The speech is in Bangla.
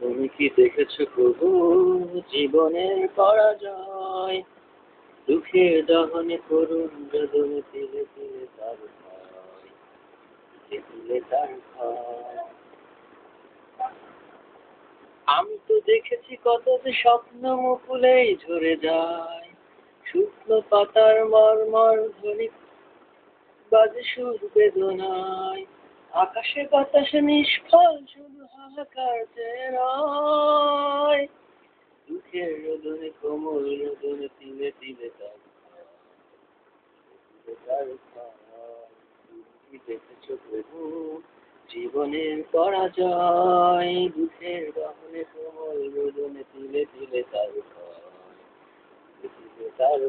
তুমি কি দেখেছ প্রভু জীবনের পরাজয়? দুঃখের দহনে করুণ বেদনে তিলে তিলে তার আমি তো দেখেছি কত যে স্বপ্ন মুকুলেই ঝরে যায়, শুকনো পাতার মর্মর ধ্বনি বাজে সুর বেদনায়, আকাশে বাতাসে নিষ্ফল কাছে রয় দুঃখের রোদনে কোমল রোদনে তিলে তিলে তার জীবনের পরাজয় দুঃখের গহনে কোমল রোদনে তিলে তিলে তার তার